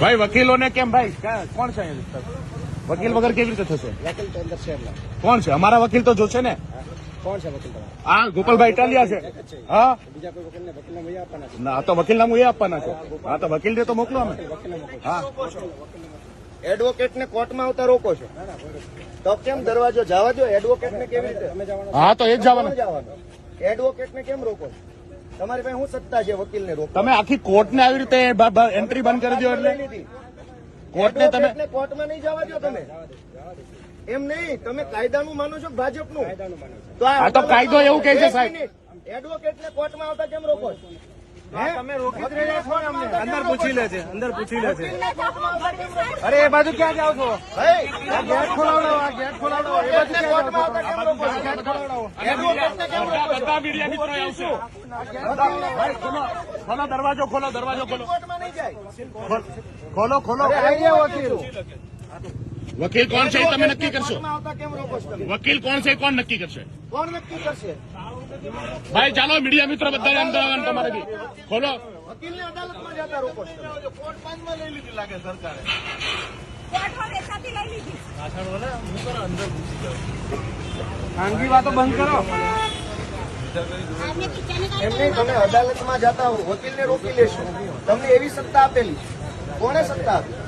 ભાઈ વકીલોને કેમ ભાઈ? કોણ છે વકીલ વગર કેવી રીતે થશે? વકીલ તો અંદર છે કોણ છે? અમારા વકીલ તો જોશે ને? કોણ છે વકીલ હા ગોપાલભાઈ ઇટાલિયા છે. હા બીજા કોઈ વકીલને વકીલને વહી આપવાના છે? ના તો વકીલ નામ એ આપવાના છે. હા તો વકીલ તો મોકલો અમે. હા એડવોકેટ ને કોર્ટમાં આવતા રોકો છો? તો કેમ દરવાજો જવા દો એડવોકેટ ને કેવી રીતે? હા તો એ જ જવાનું. જવાનું? એડવોકેટ ને કેમ રોકો છો? તમારી પાસે શું સત્તા છે વકીલ ને તમે આખી કોર્ટને આવી રીતે એન્ટ્રી બંધ કરી દો એટલે? કોર્ટને તમે કોર્ટ કોર્ટમાં નહીં જવા દો તમે. એમ નહીં તમે કાયદાનું માનો છો કે ભાજપનું? તો આ તો કાયદો એવું કહે છે, સાહેબ. એડવોકેટ ને કોર્ટમાં આવતા કેમ રોકો છો? હે? તમે રોકી જ રહ્યા છો ને અમને. વકીલને અંદર પૂછી લે છે. અંદર પૂછી લે છે? અરે એ બાજુ ક્યાં જાવ છો? ગેટ ખોલાવડો આ ગેટ ખોલાવડો એ બાજુ ખોલો. ખોલો દરવાજો ખોલો દરવાજો ખોલો. ખોલો ખોલ- ખોલો. વકીલ કોણ છે તમે નક્કી કરશો? વકીલ કોણ છે કોણ નક્કી કરશે? કોણ નક્કી કરશે? ભાઈ ચાલો મીડિયા મિત્રો બધા અંદર આવવાનું તમારે બી. ખોલો. વકીલને અદાલતમાં જતા રોકો. કોર્ટ પાંચમાં લઈ લીધી લાગે સરકારે. ખાનગી વાતો બંધ કરો. એમને તમે અદાલતમાં જતા હો વકીલને રોકી લેશો. તમને એવી સત્તા આપેલી. કોને સત્તા આપી?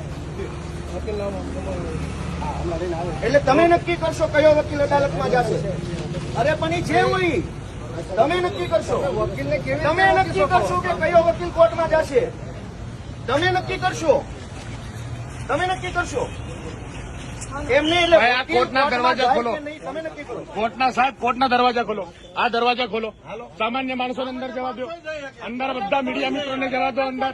એટલે તમે નક્કી કરશો કયો વકીલ અદાલતમાં જશે? અરે પણ એ જે હોય તમે નક્કી કરશો. વકીલને તમે નક્કી કરશો કે કયો વકીલ કોર્ટમાં જશે? તમે નક્કી કરશો. તમે નક્કી કરશો. એમને એટલે ભાઈ, આ વકીલ કોર્ટના દરવાજા ખોલો. તમે નક્કી કરો. કોર્ટના સાહેબ કોર્ટના દરવાજા ખોલો. આ દરવાજા ખોલો. સામાન્ય માણસોને અંદર જવા દો. અંદર બધા મીડિયા મિત્રોને જવા દો અંદર.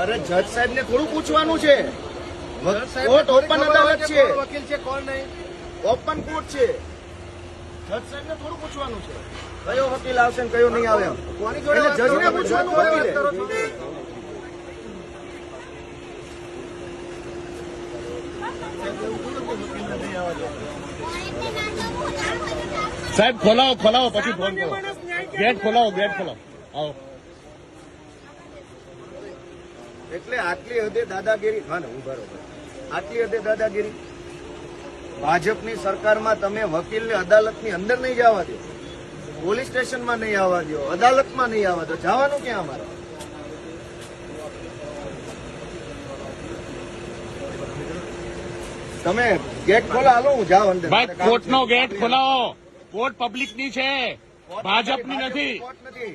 અરે જજ સાહેબ ને થોડું પૂછવાનું છે. કોર્ટ ઓપન અદાલત છે. વકીલ છે કોણ નહીં? ઓપન કોર્ટ છે. જજ સાહેબ ને થોડું પૂછવાનું છે. કયો વકીલ આવશે ને કયો નહીં આવે કોની જોડે જજ ને જજને પૂછવાનું? સાહેબ ખોલાવો ખોલાવો પછી ફોન કરો. ગેટ ખોલાવો ગેટ ખોલાવો. એટલે આટલી હદે દાદાગીરી હા ને હું બરોબર. આટલી હદે દાદાગીરી? ભાજપની સરકારમાં તમે વકીલને અદાલતની અંદર નહીં જવા દો. પોલીસ સ્ટેશનમાં નહીં આવવા દો. અદાલતમાં નહીં આવવા દો. જવાનું ક્યાં અમારે? તમે ગેટ ખોલા હાલો હું જાઉં અંદર. ભાઈ મારે કામ કોર્ટ નો છે. ગેટ ખોલાવો. કોર્ટ પબ્લિકની છે. ભાજપની નથી કોર્ટ નથી.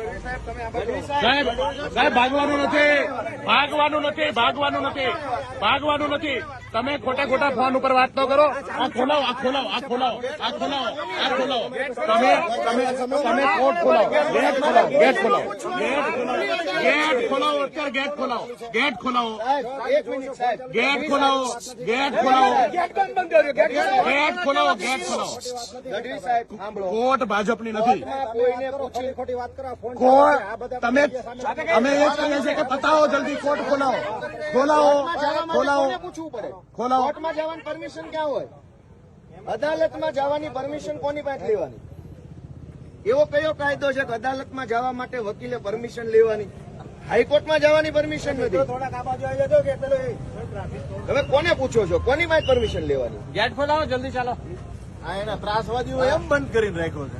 સાહેબ સાહેબ ભાગવાનું નથી. ભાગવાનું નથી ભાગવાનું નથી. ભાગવાનું નથી. તમે ખોટા ખોટા ફોન ઉપર વાત તો કરો. આ ખોલાવો આ ખોલાવો આ ખોલાવો આ ખોલાવો આ ખોલાવો. તમે તમે તમે કોર્ટ ખોલાવો. ગેટ ખોલાવો ગેટ ખોલાવો. ગેટ ખોલાવો અત્યારે ગેટ ખોલાવો. ગેટ ખોલાવો. ગેટ ખોલાવો ગેટ ખોલાવો. ગેટ ખોલાવો ગેટ ખોલાવો. કોર્ટ ભાજપની નથી. કોઈને કોર્ટ તમે અમે એ જ કહીએ છીએ કે પતાવો જલ્દી કોર્ટ ખોલાવો. ખોલાવો ખોલાવો પૂછવું પડે ખોલાવો. કોર્ટમાં જવાની પરમિશન ક્યાં હોય? અદાલતમાં જવાની પરમિશન કોની પાસે લેવાની? એવો કયો કાયદો છે કે અદાલતમાં જવા માટે વકીલે પરમિશન લેવાની? હાઈકોર્ટમાં જવાની પરમિશન નથી. તમે કોને પૂછો છો? કોની પાસે પરમિશન લેવાની? ગેટ ખોલાવો જલ્દી ચાલો. આ એના ત્રાસવાદીઓ એમ બંધ કરીને રાખ્યો છે.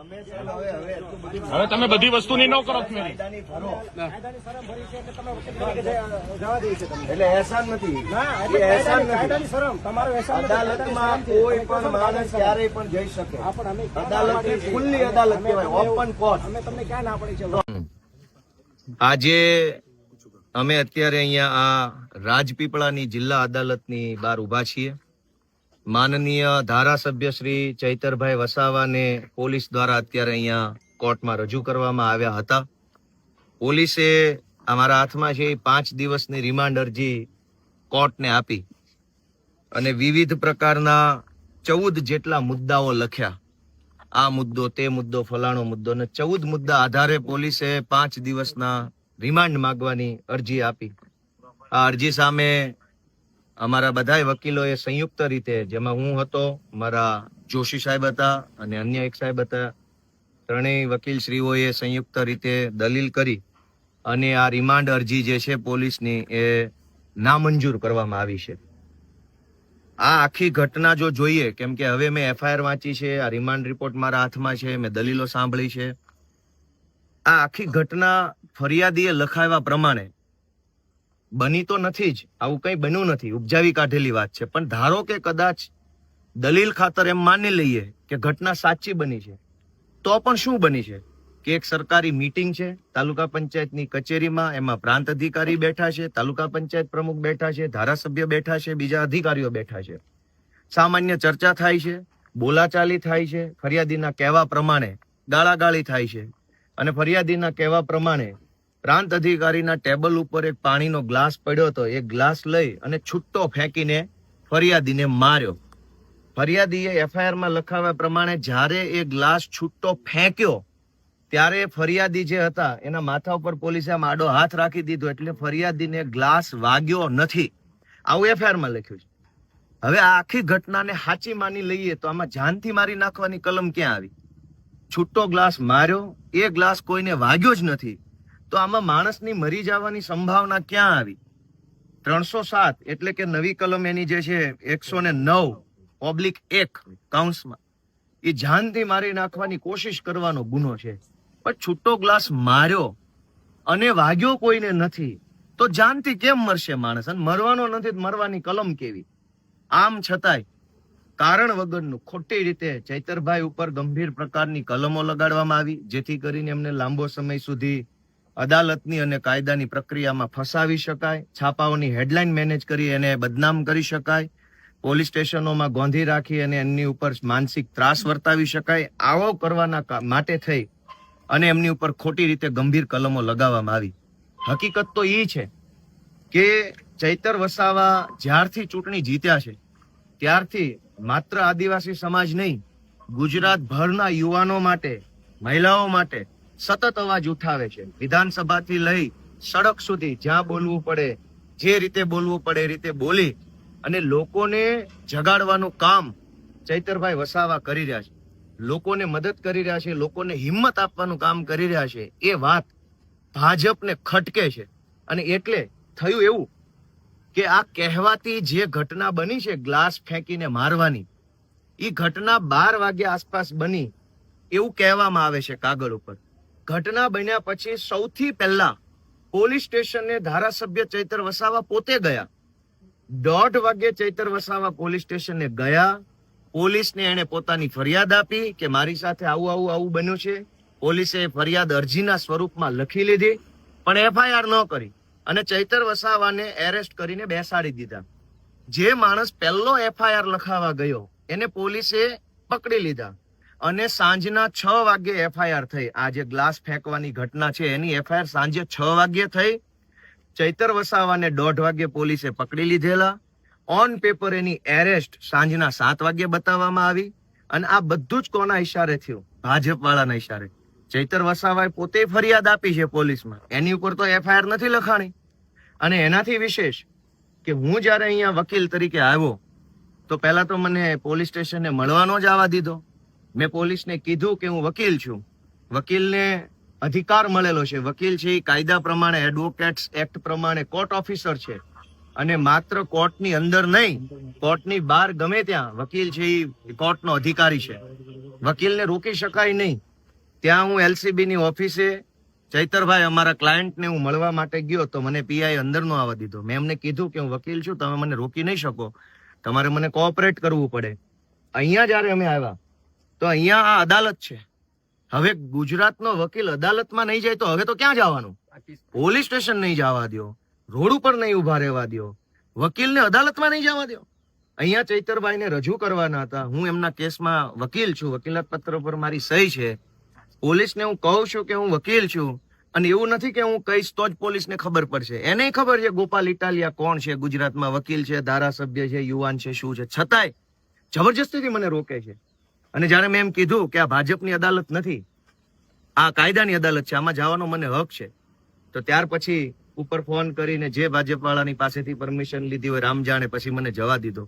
હવે તમે બધી વસ્તુની ન કરો કાયદાની ફરો. એટલે એહસાન નથી. એ એહસાન નથી. અદાલતમાં કોઈ પણ માણસ ક્યારેય પણ જઈ શકે. અદાલત ખુલ્લી અદાલત કહેવાય ઓપન કોર્ટ આજે અમે અત્યારે અહીંયા આ રાજપીપળાની જિલ્લા અદાલતની બહાર ઊભા છીએ. માનનીય ધારાસભ્ય શ્રી ચૈતરભાઈ વસાવાને પોલીસ દ્વારા અત્યારે અહીંયા કોર્ટમાં રજૂ કરવામાં આવ્યા હતા. પોલીસે અમારા હાથમાં છે પાંચ દિવસની રિમાન્ડ અરજી કોર્ટને આપી અને વિવિધ પ્રકારના ચૌદ જેટલા મુદ્દાઓ લખ્યા. આ મુદ્દો, તે મુદ્દો, ફલાણો મુદ્દો અને ચૌદ મુદ્દા આધારે પોલીસે પાંચ દિવસના રિમાન્ડ માંગવાની અરજી આપી. આ અરજી સામે અમારા બધાય વકીલોએ સંયુક્ત રીતે, જેમાં હું હતો, મારા જોશી સાહેબ હતા અને અન્ય એક સાહેબ હતા, ત્રણેય વકીલશ્રીઓએ સંયુક્ત રીતે દલીલ કરી અને આ રિમાન્ડ અરજી જે છે પોલીસની એ નામંજૂર કરવામાં આવી છે. આ આખી ઘટના જો જોઈએ, કેમ કે હવે મેં એફઆઈઆર વાંચી છે, આ રિમાન્ડ રિપોર્ટ મારા હાથમાં છે, મેં દલીલો સાંભળી છે. આ આખી ઘટના ફરિયાદીએ લખાવ્યા પ્રમાણે બની તો નથી જ. આવું કંઈ બન્યું નથી. ઉપજાવી કાઢેલી વાત છે. પણ ધારો કે કદાચ દલીલ ખાતર એમ માની લઈએ કે ઘટના સાચી બની છે, તો પણ શું બની છે? કે એક સરકારી મીટિંગ છે, તાલુકા પંચાયતની કચેરીમાં, એમાં પ્રાંત અધિકારી બેઠા છે, તાલુકા પંચાયત પ્રમુખ બેઠા છે, ધારાસભ્ય બેઠા છે, બીજા અધિકારીઓ બેઠા છે. સામાન્ય ચર્ચા થાય છે, બોલાચાલી થાય છે, ફરિયાદીના કહેવા પ્રમાણે ગાળાગાળી થાય છે. અને ફરિયાદીના કહેવા પ્રમાણે પ્રાંત અધિકારીના ટેબલ ઉપર એક પાણીનો ગ્લાસ પડ્યો હતો. એ ગ્લાસ લઈ અને છૂટ્ટો ફેંકીને ફરિયાદીને માર્યો. ફરિયાદીએ એફઆઈઆરમાં લખાવ્યા પ્રમાણે જ્યારે એ ગ્લાસ છૂટ્ટો ફેંક્યો, ત્યારે ફરિયાદી જે હતા, એના માથા ઉપર પોલીસે આમ આડો હાથ રાખી દીધો એટલે ફરિયાદીને ગ્લાસ વાગ્યો નથી. આવું એફઆઈઆરમાં લખ્યું છે. હવે આ આખી ઘટનાને સાચી માની લઈએ તો આમાં જાનથી મારી નાખવાની કલમ ક્યાં આવી? છૂટો ગ્લાસ માર્યો, એ ગ્લાસ કોઈને વાગ્યો જ નથી. તો આમાં માણસની મરી જવાની સંભાવના ક્યાં આવી? ત્રણસો સાત, એટલે કે નવી કલમ એની જે છે, એકસો ને નવ ઓબ્લિક એક કાઉન્સમાં એ જાનથી મારી નાખવાની કોશિશ કરવાનો ગુનો છે. પણ છૂટો ગ્લાસ માર્યો અને વાગ્યો કોઈને નથી, તો જાનથી કેમ મરશે માણસ? અને મરવાનો નથી મરવાની કલમ કેવી? આમ છતાંય, કારણ વગરનું ખોટી રીતે ચૈતરભાઈ ઉપર ગંભીર પ્રકારની કલમો લગાડવામાં આવી, જેથી કરીને એમને લાંબો સમય સુધી અદાલતની અને કાયદાની પ્રક્રિયામાં ફસાવી શકાય, છાપાઓની હેડલાઇન મેનેજ કરી એને બદનામ કરી શકાય, પોલીસ સ્ટેશનોમાં ગોંધી રાખી અને એમની ઉપર માનસિક ત્રાસ વર્તાવી શકાય, આવો કરવાના માટે થઈ અને એમની ઉપર ખોટી રીતે ગંભીર કલમો લગાવવામાં આવી. હકીકત તો એ છે કે ચૈતર વસાવા જ્યારથી ચૂંટણી જીત્યા છે, ત્યારથી માત્ર આદિવાસી સમાજ નહીં ગુજરાત ભરના યુવાનો માટે, મહિલાઓ માટે સતત અવાજ ઉઠાવે છે. વિધાનસભાથી લઈ સડક સુધી જ્યાં બોલવું પડે, જે રીતે બોલવું પડે એ રીતે બોલી અને લોકોને જગાડવાનું કામ ચૈતરભાઈ વસાવા કરી રહ્યા છે. લોકોને મદદ કરી રહ્યા છે, લોકોને હિંમત આપવાનું કામ કરી રહ્યા છે. એ વાત ભાજપને ખટકે છે. અને એટલે થયું એવું કે આ કહેવાતી જે ઘટના બની છે, ગ્લાસ ફેંકીને મારવાની એ ઘટના બાર વાગ્યા આસપાસ બની એવું કહેવામાં આવે છે કાગળ ઉપર. ઘટના બન્યા પછી સૌથી પહેલા પોલીસ સ્ટેશને ધારાસભ્ય ચૈતર વસાવા પોતે ગયા. દોઢ વાગ્યે ચૈતર વસાવા પોલીસ સ્ટેશને ગયા. પોલીસને એને પોતાની ફરિયાદ આપી કે મારી સાથે આવું આવું આવું બન્યું છે. પોલીસે ફરિયાદ અરજીના સ્વરૂપમાં લખી લીધી, પણ એફઆઈઆર ન કરી અને ચૈતર વસાવાને એરેસ્ટ કરીને બેસાડી દીધા. જે માણસ પહેલો એફઆઈઆર લખાવા ગયો, એને પોલીસે પકડી લીધા. અને સાંજના છ વાગે એફઆઈઆર થઈ. આ જે ગ્લાસ ફેંકવાની ઘટના છે, એની એફઆઈઆર સાંજે છ વાગ્યે થઈ. ચૈતર વસાવાને દોઢ વાગે પોલીસે પકડી લીધેલા. ઓન પેપર એની એરેસ્ટ સાંજના સાત વાગે બતાવવામાં આવી. અને આ બધું જ કોના ઇશારે થયું? ભાજપ વાળાના ઇશારે ચૈતર વસાવાએ પોતે ફરિયાદ આપી છે પોલીસમાં. એની ઉપર તો એફઆઈઆર નથી લખાણી. અને એનાથી વિશેષ કે હું જ્યારે અહીંયા વકીલ તરીકે આવ્યો, તો પહેલા તો મને પોલીસ સ્ટેશને મળવાનો જ આવવા દીધો. મેં પોલીસને કીધું કે હું વકીલ છું. વકીલને અધિકાર મળેલો છે. વકીલ છે એ કાયદા પ્રમાણે એડવોકેટ્સ એક્ટ પ્રમાણે કોર્ટ ઓફિસર છે. અને માત્ર કોર્ટની અંદર નહીં કોર્ટની બહાર ગમે ત્યાં વકીલ છે એ કોર્ટનો અધિકારી છે. વકીલને રોકી શકાય નહીં. ત્યાં હું એલસીબીની ઓફિસે ચૈતરભાઈ અમારા ક્લાયન્ટને હું મળવા માટે ગયો તો મને પીઆઈ અંદર નો આવવા દીધો. મેં એમને કીધું કે હું વકીલ છું, તમે મને રોકી નહીં શકો. તમારે મને કોઓપરેટ કરવું પડે. અહીંયા જ્યારે અમે આવ્યા તો અહીંયા આ અદાલત છે. હવે ગુજરાતનો વકીલ અદાલતમાં નહીં જાય તો હવે તો ક્યાં જવાનું? પોલીસ સ્ટેશન નહીં જવા દો રોડ ઉપર નહીં ઊભા રહેવા દો વકીલને અદાલતમાં નહીં જવા દો અહીંયા ચૈતરભાઈને રજૂ કરવાના હતા. હું એમના કેસમાં વકીલ છું. વકીલાત પત્ર પર મારી સહી છે. પોલીસને હું કહું છું કે હું વકીલ છું. અને એવું નથી કે હું કહીશ તો જ પોલીસને ખબર પડશે. એને ખબર છે ગોપાલ ઇટાલિયા કોણ છે? ગુજરાતમાં વકીલ છે, ધારાસભ્ય છે, યુવાન છે, શું છે? છતાંય જબરજસ્તીથી મને રોકે છે. અને જ્યારે મેં એમ કીધું કે આ ભાજપની અદાલત નથી, આ કાયદાની અદાલત છે, આમાં જવાનો મને હક છે, તો ત્યાર પછી ઉપર ફોન કરીને જે ભાજપ વાળાની પાસેથી પરમિશન લીધી હોય રામ જાણે પછી મને જવા દીધો.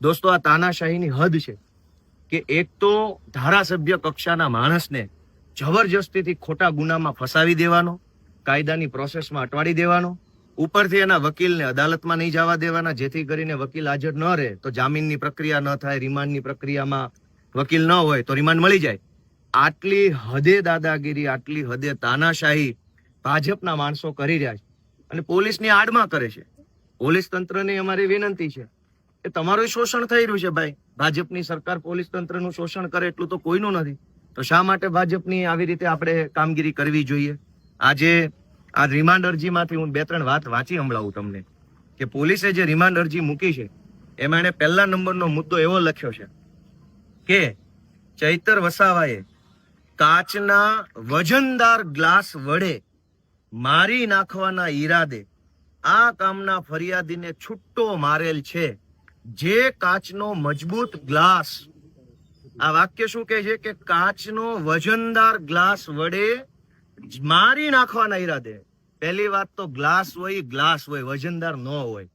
દોસ્તો, આ તાનાશાહીની હદ છે કે એક તો ધારાસભ્ય કક્ષાના માણસને જબરજસ્તીથી ખોટા ગુનામાં ફસાવી દેવાનો, કાયદાની પ્રોસેસમાં અટવાડી દેવાનો, ઉપરથી એના વકીલને અદાલતમાં નહીં જવા દેવાના, જેથી કરીને વકીલ હાજર ન રહે, તો જામીનની પ્રક્રિયા ન થાય, રિમાન્ડની પ્રક્રિયામાં વકીલ ન હોય તો રિમાન્ડ મળી જાય. આટલી હદે દાદાગીરી, આટલી હદે તાનાશાહી ભાજપના માણસો કરી રહ્યા છે અને પોલીસની આડમાં કરે છે. પોલીસ તંત્રની અમારી વિનંતી છે કે તમારું શોષણ થઈ રહ્યું છે ભાઈ. ભાજપની સરકાર પોલીસ તંત્રનું શોષણ કરે એટલું તો કોઈનું નથી. તો શા માટે ભાજપની આવી રીતે આપણે કામગીરી કરવી જોઈએ? આજે આ રિમાન્ડ અરજીમાંથી હું બે ત્રણ વાત વાંચી સંભળાવું તમને. કે પોલીસે જે રિમાન્ડ અરજી મૂકી છે, એમાં એણે પહેલા નંબરનો મુદ્દો એવો લખ્યો છે. કે ચૈતર વસાવાએ, કાચના વજનદાર ગ્લાસ વડે મારી નાખવાના ઈરાદે આ કામના ફરિયાદીને છૂટ્ટો મારેલ છે. જે કાચનો મજબૂત ગ્લાસ, આ વાક્ય શું કહે છે કે કાચનો વજનદાર ગ્લાસ વડે મારી નાખવાના ઈરાદે. પહેલી વાત તો ગ્લાસ હોય ગ્લાસ હોય, વજનદાર ન હોય.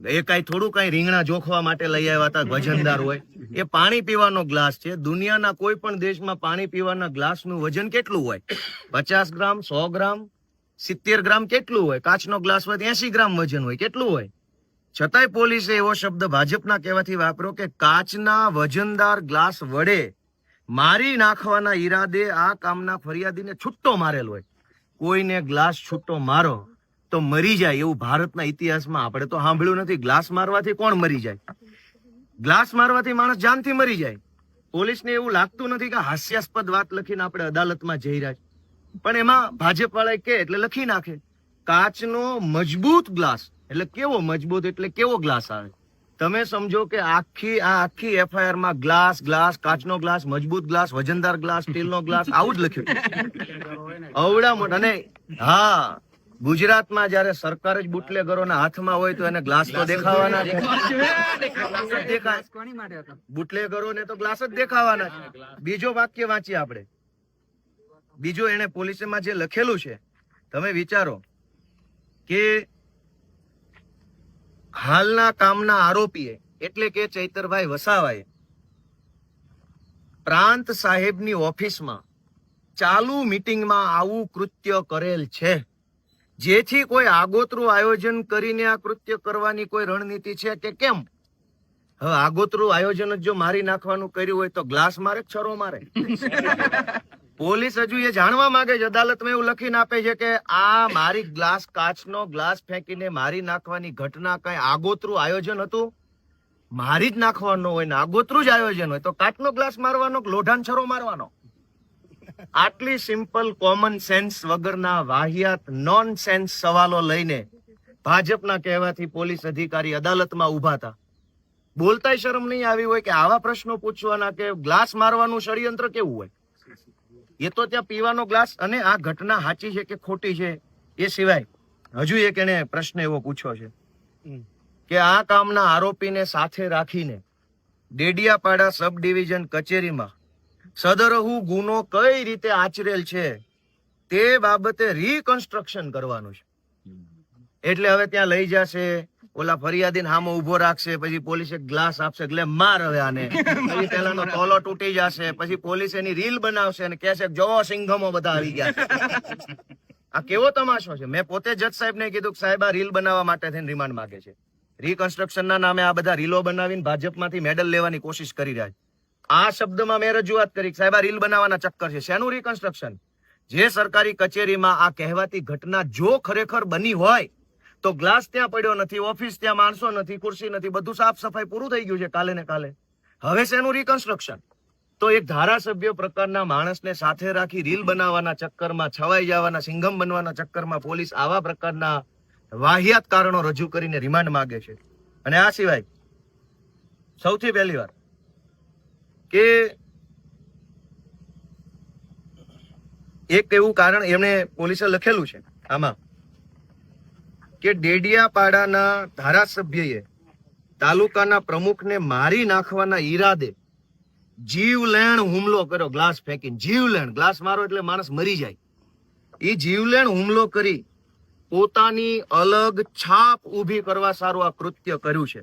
એ કઈ થોડું કઈ રીંગણા જોખવા માટે લઈ આવ્યા હતા વજનદાર હોય. એ પાણી પીવાનો ગ્લાસ છે. દુનિયાના કોઈ પણ દેશમાં પાણી પીવાના ગ્લાસનું વજન કેટલું હોય? પચાસ ગ્રામ, સો ગ્રામ, સિત્તેર ગ્રામ કેટલું હોય? કાચનો ગ્લાસ હોય એસી ગ્રામ વજન હોય. કેટલું હોય? છતાંય પોલીસે એવો શબ્દ ભાજપના કહેવાથી વાપર્યો કે કાચના વજનદાર ગ્લાસ વડે મારી નાખવાના ઈરાદે આ કામના ફરિયાદીને છૂટ્ટો મારેલ હોય. કોઈને ગ્લાસ છૂટ્ટો મારો તો મરી જાય એવું ભારતના ઇતિહાસમાં આપણે તો સાંભળ્યું નથી. ગ્લાસ મારવાથી કોણ મરી જાય? ગ્લાસ મારવાથી માણસ જાનથી મરી જાય. પોલીસને એવું લાગતું નથી કે હાસ્યાસ્પદ વાત લખીને આપણે અદાલતમાં જઈ રહ્યા પણ એમાં ભાજપ વાળા કે એટલે લખી નાખે. કાચનો મજબૂત ગ્લાસ. એટલે કેવો મજબૂત એટલે કેવો ગ્લાસ આવે? તમે સમજો કે આખી આ આખી એફઆઈઆરમાં ગ્લાસ ગ્લાસ કાચનો ગ્લાસ મજબૂત ગ્લાસ વજનદાર ગ્લાસ સ્ટીલનો ગ્લાસ આવું જ લખ્યું અવડા મોટા. અને હા ગુજરાતમાં જયારે સરકાર જ બુટલેગરોના હાથમાં હોય તો એને ગ્લાસ તો દેખાવાના છે. બુટલેગરોને તો ગ્લાસ જ દેખાવાના છે. બીજો વાક્ય વાંચીએ આપણે. બીજો એને પોલીસમાં જે લખેલું છે તમે વિચારો કે હાલના કામના આરોપીએ એટલે કે ચૈતરભાઈ વસાવાએ પ્રાંત સાહેબની ઓફિસમાં ચાલુ મીટિંગમાં આવું કૃત્ય કરેલ છે. જેથી કોઈ આગોતરું આયોજન કરીને આ કૃત્ય કરવાની કોઈ રણનીતિ છે કે કેમ? હવે આગોતરું આયોજન જ જો મારી નાખવાનું કર્યું હોય તો ગ્લાસ મારે છરો મારે? પોલીસ હજુ એ જાણવા માંગે છે અદાલતમાં એવું લખીને આપે છે કે આ મારી ગ્લાસ કાચનો ગ્લાસ ફેંકીને મારી નાખવાની ઘટના કઈ આગોતરું આયોજન હતું? મારી જ નાખવાનો હોય ને આગોતરું જ આયોજન હોય તો કાચનો ગ્લાસ મારવાનો લોઢાન છરો મારવાનો? આટલી સિમ્પલ કોમન સેન્સ વગરના વાહિયાત નોન સેન્સ સવાલો લઈને ભાજપના કહેવાથી પોલીસ અધિકારી અદાલતમાં ઊભા હતા. બોલતાય શરમ નહીં આવી હોય કે આવા પ્રશ્નો પૂછવાના કે ગ્લાસ મારવાનું ષડયંત્ર કેવું હોય? એ તો ત્યાં પીવાનો ગ્લાસ અને આ ઘટના સાચી છે કે ખોટી છે એ સિવાય હજુ એક એને પ્રશ્ન એવો પૂછ્યો છે કે આ કામના આરોપીને સાથે રાખીને ડેડિયાપાડા સબ ડિવિઝન કચેરીમાં સદરહુ ગુનો કઈ રીતે આચરેલ છે તે બાબતે રીકન્સ્ટ્રક્શન કરવાનું છે. એટલે હવે ત્યાં લઈ જશે, ઓલા ફરિયાદીને હામો ઊભો રાખશે, પછી પોલીસ ગ્લાસ આપશે, એટલે માર હવે આને. પછી પેલાનો તોલો તૂટી જશે, પછી પોલીસ એની રીલ બનાવશે અને કહેશે જો સિંઘમો બધા આવી ગયા આ કેવો તમાશો છે? મેં પોતે જજ સાહેબને કીધું કે સાહેબ, આ રીલ બનાવવા માટે થઈને રિમાન્ડ માંગે છે. રીકન્સ્ટ્રક્શનના નામે આ બધા રીલો બનાવીને ભાજપમાંથી મેડલ લેવાની કોશિશ કરી રહ્યા છે. આ શબ્દમાં મેં રજૂઆત કરી સાહેબ, આ રીલ બનાવવાના ચક્કર છે. શેનું રિકન્સ્ટ્રક્શન જે સરકારી કચેરીમાં આ કહેવાતી ઘટના જો ખરેખર બની હોય, તો ગ્લાસ ત્યાં પડ્યો નથી, ઓફિસ ત્યાં માણસો નથી, ખુરશી નથી, બધું સાફ સફાઈ પૂરું થઈ ગયું છે કાલે ને કાલે. હવે શેનું રિકન્સ્ટ્રક્શન તો એક ધારાસભ્ય પ્રકારના માણસને સાથે રાખી રીલ બનાવવાના ચક્કરમાં, છવાઈ જવાના સિંઘમ બનવાના ચક્કરમાં પોલીસ આવા પ્રકારના વાહિયાત કારણો રજૂ કરીને રિમાન્ડ માંગે છે. અને આ સિવાય, સૌથી પહેલી વાર કે એક એવું કારણ એમણે પોલીસે લખેલું છે. આમાં કે ડેડિયાપાડાના ધારાસભ્યએ તાલુકાના પ્રમુખને મારી નાખવાના ઈરાદે જીવલેણ હુમલો કર્યો ગ્લાસ ફેંકીને. જીવલેણ ગ્લાસ મારો એટલે માણસ મરી જાય. એ જીવલેણ હુમલો કરી પોતાની અલગ છાપ ઊભી કરવા સારું આ કૃત્ય કર્યું છે.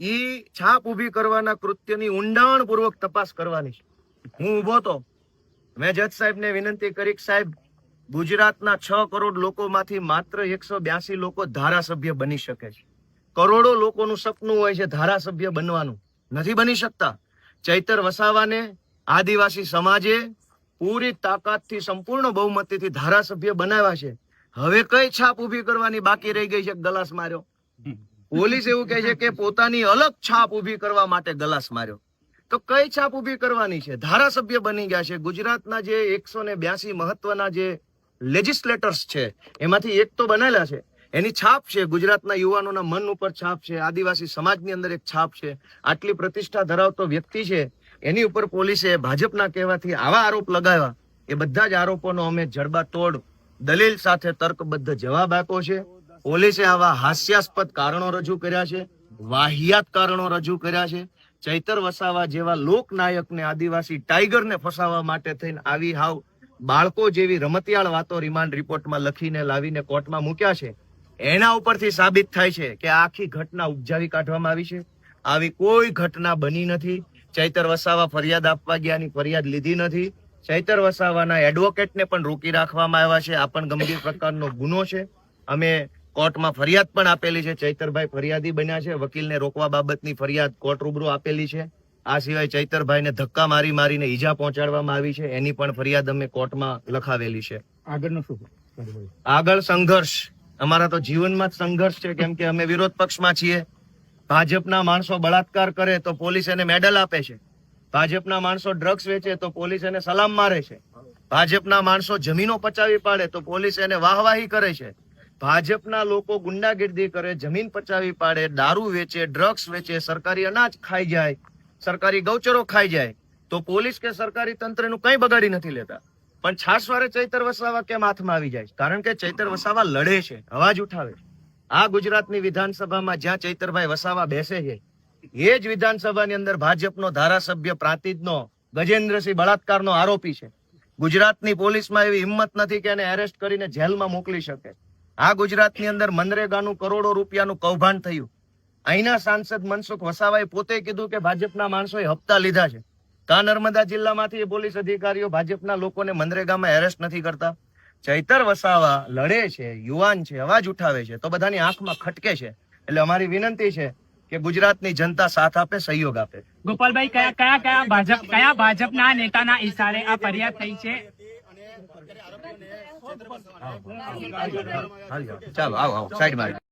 ઈ છાપ ઊભી કરવાના કૃત્યની ઊંડાણપૂર્વક તપાસ કરવાની છે. હું ઊભો તો મેં જજ સાહેબને વિનંતી કરી સાહેબ, ગુજરાતના છ કરોડ લોકોમાંથી માત્ર એકસો બ્યાસી લોકો ધારાસભ્ય બની શકે છે. કરોડો લોકોનું સપનું હોય છે ધારાસભ્ય બનવાનું. નથી બની શકતા. ચૈતર વસાવાને આદિવાસી સમાજે પૂરી તાકાતથી સંપૂર્ણ બહુમતીથી ધારાસભ્ય બનાવ્યા છે. હવે કઈ છાપ ઊભી કરવાની બાકી રહી ગઈ છે? ગલાસ માર્યો. પોલીસ એવું કહે છે કે પોતાની અલગ છાપ ઊભી કરવા માટે ગલાસ માર્યો. તો કઈ છાપ ઊભી કરવાની છે? ધારાસભ્ય બની ગયા છે. ગુજરાતના જે એકસો ને બ્યાસી મહત્વના જે લેજિસ્લેટર્સ છે, એમાંથી એક તો બનેલા છે. એની છાપ છે. ગુજરાતના યુવાનોના મન ઉપર છાપ છે. આદિવાસી સમાજની અંદર એક છાપ છે. આટલી પ્રતિષ્ઠા ધરાવતો વ્યક્તિ છે. એની ઉપર પોલીસે ભાજપના કહેવાથી આવા આરોપ લગાવ્યા. એ બધા જ આરોપોનો અમે જડબાતોડ દલીલ સાથે તર્કબદ્ધ જવાબ આપ્યો છે. પોલીસે આવા હાસ્યાસ્પદ કારણો રજૂ કર્યા છે, વાહિયાત કારણો રજૂ કર્યા છે. ચૈતર વસાવા જેવા લોકનાયકને આદિવાસી ટાઈગરને ફસાવવા માટે થઈને આવી હાવ બાળકો જેવી રમતિયાળ વાતો રિમાન્ડ રિપોર્ટમાં લખીને લાવીને કોર્ટમાં મૂક્યા છે. એના ઉપરથી સાબિત થાય છે કે આખી ઘટના ઉપજાવી કાઢવામાં આવી છે. આવી કોઈ ઘટના બની નથી. ચૈતર વસાવા ફરિયાદ આપવા ગયાની ફરિયાદ લીધી નથી. ચૈતર વસાવાના એડવોકેટને પણ રોકી રાખવામાં આવ્યા છે. આ પણ ગંભીર પ્રકારનો ગુનો છે. અમે કોર્ટમાં ફરિયાદ પણ આપેલી છે. ચૈતરભાઈ ફરિયાદી બન્યા છે. વકીલને રોકવા બાબતની ફરિયાદ કોર્ટ રૂબરૂ આપેલી છે. આ સિવાય ચૈતરભાઈને ધક્કા મારી મારીને ઈજા પહોંચાડવામાં આવી છે. એની પણ ફરિયાદ અમે કોર્ટમાં લખાવેલી છે. આગળનું શું આગળ સંઘર્ષ. અમારા તો જીવનમાં જ સંઘર્ષ છે કેમ કે અમે વિરોધ પક્ષમાં છીએ. ભાજપના માણસો બળાત્કાર કરે તો પોલીસ એને મેડલ આપે છે. ભાજપના માણસો ડ્રગ્સ વેચે તો પોલીસ એને સલામ મારે છે. ભાજપના માણસો જમીનો પચાવી પાડે તો પોલીસ એને વાહવાહી કરે છે. ભાજપના લોકો ગુંડાગીર્દી કરે, જમીન પચાવી પાડે, દારૂ વેચે ડ્રગ્સ વેચે, સરકારી અનાજ ખાઈ જાય, સરકારી ગૌચરો ખાઈ જાય, તો પોલીસ કે સરકારી તંત્રનું કંઈ બગાડી નથી લેતા. પણ છાસવારે ચૈતર વસાવા કેમ હાથમાં આવી જાય કારણ કે ચૈતર વસાવા લડે છે, અવાજ ઉઠાવે આ ગુજરાતની વિધાનસભામાં જ્યાં ચૈતરભાઈ વસાવા બેસે છે, એ જ વિધાનસભાની અંદર ભાજપનો ધારાસભ્ય પ્રાંતિજનો ગજેન્દ્રસિંહ બળાત્કારનો આરોપી છે. ગુજરાતની પોલીસમાં એવી હિંમત નથી કે એને એરેસ્ટ કરીને જેલમાં મોકલી શકે. આ ગુજરાતની અંદર મનરેગાનું કરોડો રૂપિયાનું કૌભાંડ થયું. અહીંના સાંસદ મનસુખ વસાવાએ પોતે કીધું કે ભાજપના માણસોએ હપ્તા લીધા છે. કા નર્મદા જિલ્લામાંથી એ પોલીસ અધિકારીઓ ભાજપના લોકોને મનરેગામાં એરેસ્ટ નથી કરતા? ચૈતર વસાવા લડે છે યુવાન છે અવાજ ઉઠાવે છે તો બધાની આંખમાં ખટકે છે. એટલે અમારી વિનંતી છે કે ગુજરાતની જનતા સાથ આપે સહયોગ આપે. ગોપાલભાઈ કયા કયા કયા ભાજપ કયા ભાજપના નેતાના ઈશારે આ ફરિયાદ થઈ છે? ચાલો આવો આવો. સાઈડ મારી